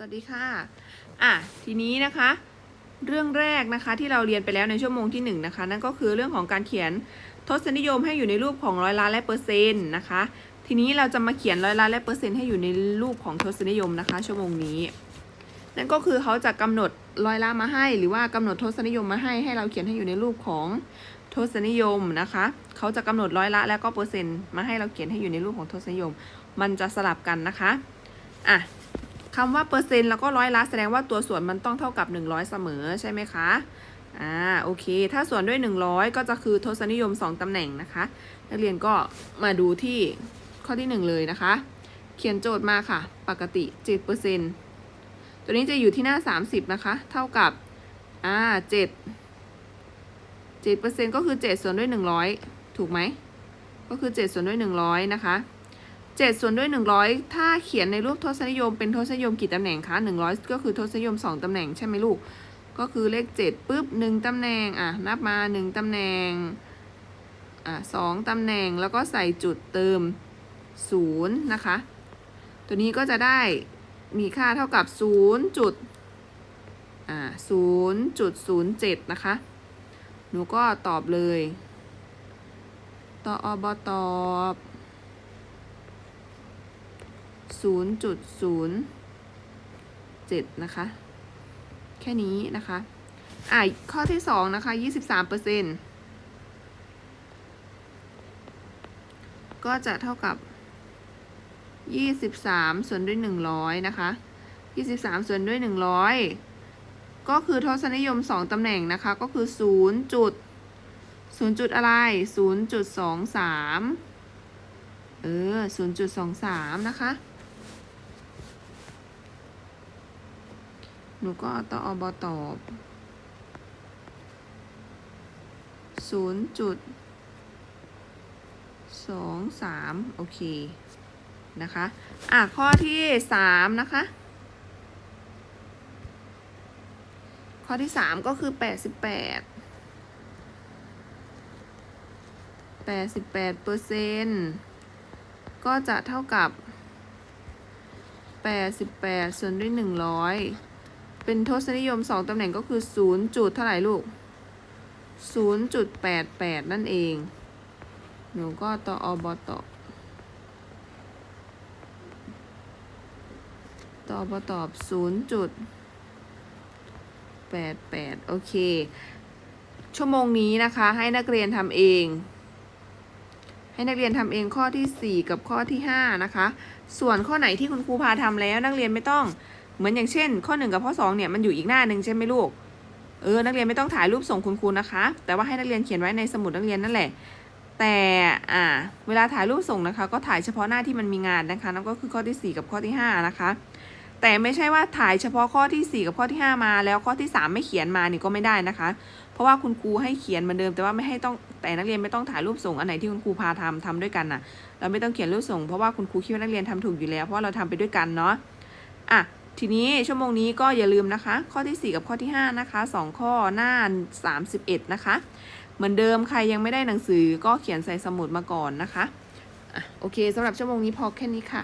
สวัสดีค่ะ อะ ทีนี้นะคะ เรื่องแรกนะคะที่เราเรียนไปแล้วในชั่วโมงที่1นงนะคะ นั่นก็คือเรื่องของการเขียนทศนิยมให้อยู่ในรูปของร้อยล้านและเปอร์เซ็นต์นะคะ ทีนี้เราจะมาเขียนร้อยล้านและเปอร์เซ็นต์ให้อยู่ในรูปของทศนิยมนะคะ ชั่วโมงนี้ นั่นก็คือเขาจะกำหนดร้อยล้านมาให้ หรือว่ากำหนดทศนิยมมาให้ให้เราเขียนให้อยู่ในรูปของทศนิยมนะคะเขาจะกำหนดร้อยละแล้วก็เปอร์เซ็นต์มาให้เราเขียนให้อยู่ในรูปของทศนิยม มันจะสลับกันนะคะ อะ คำว่าเปอร์เซ็นต์แล้วก็ร้อยละแสดงว่าตัวส่วนมันต้องเท่ากับ 100 เสมอใช่ไหมคะอ่าโอเค ถ้าส่วนด้วย 100 ก็จะคือทศนิยม 2 ตำแหน่งนะคะ นักเรียนก็มาดูที่ข้อที่ 1 เลยนะคะ เขียนโจทย์มาค่ะ ปกติ 7%ตัวนี้จะอยู่ที่หน้า 30 นะคะ เท่ากับอ่า7 7%ก็คือ 7 ส่วนด้วย 100 ถูกไหม ก็คือ 7 ส่วนด้วย 100 นะคะ 7 ส่วนด้วย 100 ถ้าเขียนในรูปทศนิยมเป็นทศนิยมกี่ตำแหน่งคะ 100 ก็คือทศนิยม 2 ตำแหน่งใช่ไหมลูก ก็คือเลข 7ปุ๊บ 1 ตำแหน่ง อะ นับมา 1 ตำแหน่ง อะ2ตำแหน่ง แล้วก็ใส่จุดเติม 0 นะคะ ตัวนี้ก็จะได้มีค่าเท่ากับ 0 จุด อ่า0.07 นะคะ หนูก็ตอบเลย ตอบตอบ 0.07 นะคะ แค่นี้นะคะ อะข้อที่ 2 นะคะ 23เปอร์เซ็นก็จะเท่ากับ 23 ส่วนด้วย 100 นะคะ 23 ส่วนด้วย 100 ก็คือทศนิยม 2 ตำแหน่งนะคะ ก็คือ 0 จุด 0 จุดอะไร 0.23 เออ 0.23 นะคะ หนูก็ตอบตอบศูนย์จุดสองสามโอเค นะคะ อะ ข้อที่สามนะคะ ข้อที่สามก็คือแปดสิบแปดแปดสิบแปดเปอร์เซ็นต์ก็จะเท่ากับแปดสิบแปดส่วนด้วยหนึ่งร้อย เป็นทศนิยม2ตำแหน่งก็คือ0จุดเท่าไหร่ลูก0.88นั่นเอง หนูก็ต่ออบตอบต่อบตอบ0.88โอเค ชั่วโมงนี้นะคะให้นักเรียนทำเอง ให้นักเรียนทำเองข้อที่4กับข้อที่5นะคะ ส่วนข้อไหนที่คุณครูพาทำแล้วนักเรียนไม่ต้อง เหมือนอย่างเช่น ข้อ 1 กับข้อ2เนี่ยมันอยู่อีกหน้าหนึ่งใช่ไหมลูกเออนักเรียนไม่ต้องถ่ายรูปส่งคุณครูนะคะ แต่ว่าให้นักเรียนเขียนไว้ในสมุดนักเรียนนั่นแหละ แต่อ่าเวลาถ่ายรูปส่งนะคะ ก็ถ่ายเฉพาะหน้าที่มันมีงานนะคะนั่นก็คือข้อที่ 4 กับข้อที่ 5 นะคะ แต่ไม่ใช่ว่าถ่ายเฉพาะข้อที่ 4 กับข้อที่ 5 มา แล้วข้อที่ 3 ไม่เขียนมานี่ก็ไม่ได้นะคะ เพราะว่าคุณครูให้เขียนเหมือนเดิม แต่ว่าไม่ให้ต้องแต่นักเรียนไม่ต้องถ่ายรูปส่งอันไหนที่คุณครูพาทำทำด้วยกันน่ะ เราไม่ต้องเขียนรูปส่งเพราะว่าคุณครูคิดว่านักเรียนทำถูกอยู่แล้วเพราะาเราทำไปด้วยกันเนาะอะ ทีนี้ชั่วโมงนี้ก็อย่าลืมนะคะ ข้อที่ 4 กับข้อที่ 5 นะคะ 2 ข้อหน้า 31 นะคะ เหมือนเดิมใครยังไม่ได้หนังสือก็เขียนใส่สมุดมาก่อนนะคะอะโอเคสำหรับชั่วโมงนี้พอแค่นี้ค่ะ